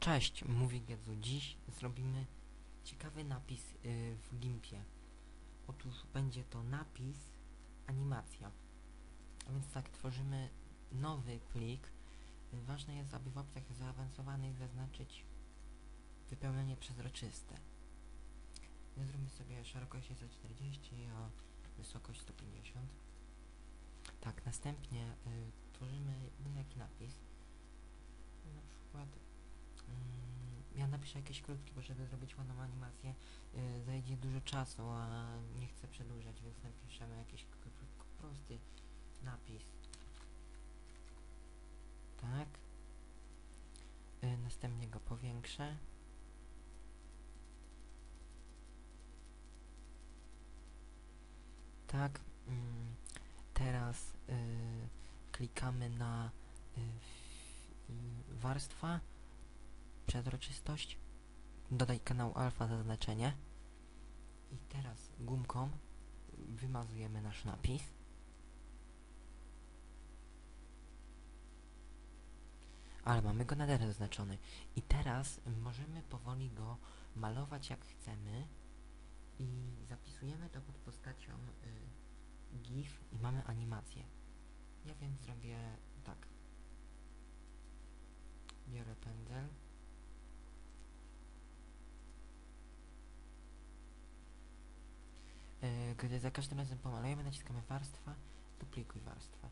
Cześć, mówi Gedzu. Dziś zrobimy ciekawy napis y, w Gimpie. Otóż będzie to napis animacja. A więc tak, tworzymy nowy plik. Ważne jest, aby w opcjach zaawansowanych zaznaczyć wypełnienie przezroczyste. Y, Zróbmy sobie szerokość 640, a wysokość 150. Tak, następnie y, tworzymy jaki napis. Na przykład ja napiszę jakieś krótkie, bo żeby zrobić ładną animację y, zajdzie dużo czasu, a nie chcę przedłużać, więc napiszemy jakiś prosty napis. Tak. Y, następnie go powiększę. Tak. Mm, teraz y, klikamy na y, w- y, warstwa, przezroczystość, dodaj kanał alfa zaznaczenie i teraz gumką wymazujemy nasz napis. Ale mamy go nader zaznaczony. I teraz możemy powoli go malować jak chcemy i zapisujemy to pod postacią y, GIF i mamy animację. Ja więc zrobię tak. Biorę pędzel. Yy, Gdy za każdym razem pomalujemy, naciskamy warstwa, duplikuj warstwę.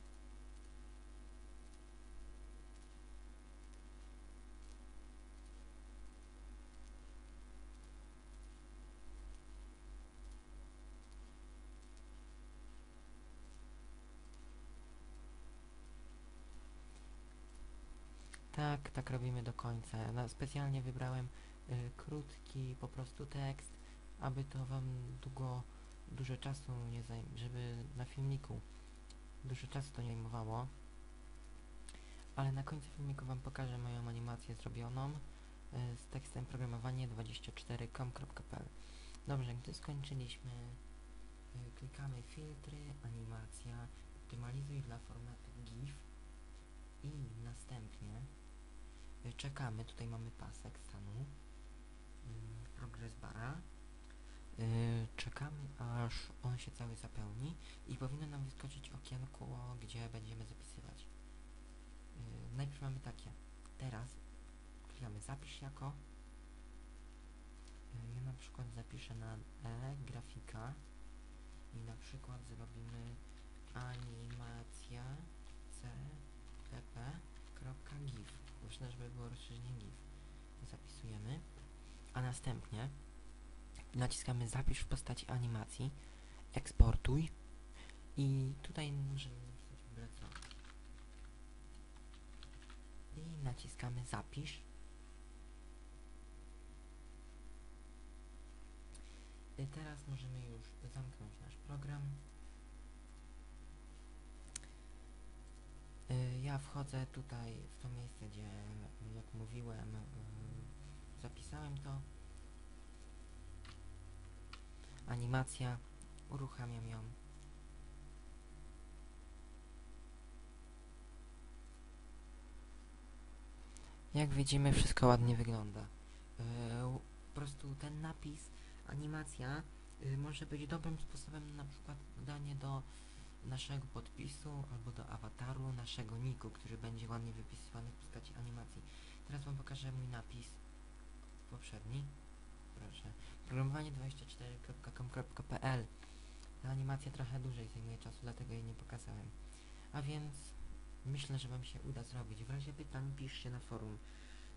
Tak, tak robimy do końca. No, specjalnie wybrałem y, krótki po prostu tekst, aby to wam długo, dużo czasu nie żeby na filmiku. Dużo czasu to nie zajmowało. Ale na końcu filmiku wam pokażę moją animację zrobioną y, z tekstem programowanie24com.pl Dobrze, gdy skończyliśmy, y, klikamy filtry, animacja, optymalizuj dla formatu GIF i następnie y, czekamy, tutaj mamy pasek stanu, progress bara, czekamy aż on się cały zapełni i powinno nam wyskoczyć okienko, gdzie będziemy zapisywać. Y, najpierw mamy takie, teraz klikamy zapisz jako, y, ja na przykład zapiszę na E grafika i na przykład zrobimy animacja c pp.gif. Ważne, żeby było rozszerzenie gif. Zapisujemy, a następnie naciskamy zapisz w postaci animacji, eksportuj i tutaj możemy napisać. I naciskamy zapisz. I teraz możemy już zamknąć nasz program. Y, Ja wchodzę tutaj w to miejsce, gdzie jak mówiłem, y, zapisałem to. Animacja, uruchamiam ją. Jak widzimy, wszystko ładnie wygląda. Y, Po prostu ten napis, animacja y, może być dobrym sposobem na przykład dodanie do naszego podpisu albo do awataru naszego niku, który będzie ładnie wypisywany w postaci animacji. Teraz wam pokażę mój napis poprzedni. Proszę. Programowanie24.com.pl Ta animacja trochę dłużej zajmuje czasu, dlatego jej nie pokazałem. A więc myślę, że wam się uda zrobić. W razie pytań piszcie na forum.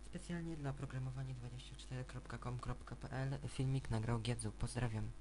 Specjalnie dla programowanie24.com.pl filmik nagrał Giedzu. Pozdrawiam.